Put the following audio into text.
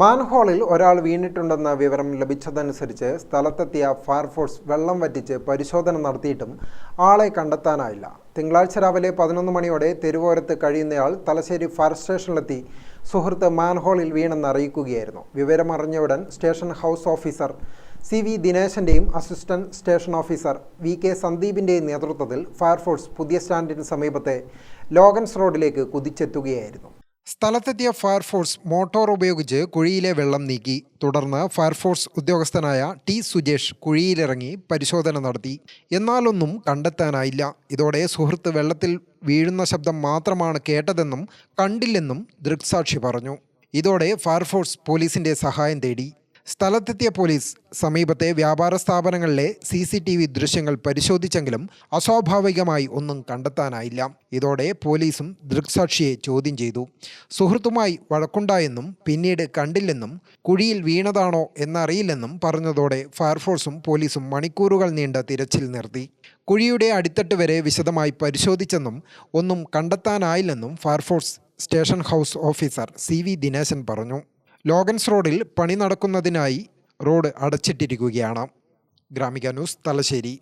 മാൻഹോളിൽ ഒരാൾ വീണിട്ടുണ്ടെന്ന വിവരം ലഭിച്ചതനുസരിച്ച് സ്ഥലത്തെത്തിയ ഫയർഫോഴ്സ് വെള്ളം വറ്റിച്ച് പരിശോധന നടത്തിയിട്ടും ആളെ കണ്ടെത്താനായില്ല. തിങ്കളാഴ്ച രാവിലെ പതിനൊന്ന് മണിയോടെ തെരുവോരത്ത് കഴിയുന്നയാൾ തലശ്ശേരി ഫയർ സ്റ്റേഷനിലെത്തി സുഹൃത്ത് മാൻഹോളിൽ വീണെന്ന് അറിയിക്കുകയായിരുന്നു. വിവരമറിഞ്ഞയുടൻ station house officer C V ദിനേശന്റെയും assistant station officer V K സന്ദീപിന്റെയും നേതൃത്വത്തിൽ ഫയർഫോഴ്സ് പുതിയ സ്റ്റാൻഡിന് സമീപത്തെ ലോഗൻസ് റോഡിലേക്ക് കുതിച്ചെത്തുകയായിരുന്നു. സ്ഥലത്തെത്തിയ ഫയർഫോഴ്സ് മോട്ടോർ ഉപയോഗിച്ച് കുഴിയിലെ വെള്ളം നീക്കി. തുടർന്ന് ഫയർഫോഴ്സ് ഉദ്യോഗസ്ഥനായ ടി സുജേഷ് കുഴിയിലിറങ്ങി പരിശോധന നടത്തി. എന്നാലൊന്നും കണ്ടെത്താനായില്ല. ഇതോടെ സുഹൃത്ത് വെള്ളത്തിൽ വീഴുന്ന ശബ്ദം മാത്രമാണ് കേട്ടതെന്നും കണ്ടില്ലെന്നും ദൃക്സാക്ഷി പറഞ്ഞു. ഇതോടെ ഫയർഫോഴ്സ് പോലീസിന്റെ സഹായം തേടി. സ്ഥലത്തെത്തിയ പോലീസ് സമീപത്തെ വ്യാപാര സ്ഥാപനങ്ങളിലെ സി സി ടി വി ദൃശ്യങ്ങൾ പരിശോധിച്ചെങ്കിലും അസ്വാഭാവികമായി ഒന്നും കണ്ടെത്താനായില്ല. ഇതോടെ പോലീസും ദൃക്സാക്ഷിയെ ചോദ്യം ചെയ്തു. സുഹൃത്തുമായി വഴക്കുണ്ടായെന്നും പിന്നീട് കണ്ടില്ലെന്നും കുഴിയിൽ വീണതാണോ എന്നറിയില്ലെന്നും പറഞ്ഞതോടെ ഫയർഫോഴ്സും പോലീസും മണിക്കൂറുകൾ നീണ്ട തിരച്ചിൽ നിർത്തി. കുഴിയുടെ അടിത്തട്ട് വരെ വിശദമായി പരിശോധിച്ചെന്നും ഒന്നും കണ്ടെത്താനായില്ലെന്നും fire force station house officer C V Dineshan പറഞ്ഞു. ലോഗൻസ് റോഡിൽ പണി നടക്കുന്നതിനായി റോഡ് അടച്ചിട്ടിരിക്കുകയാണ്. ഗ്രാമിക ന്യൂസ് തലശ്ശേരി.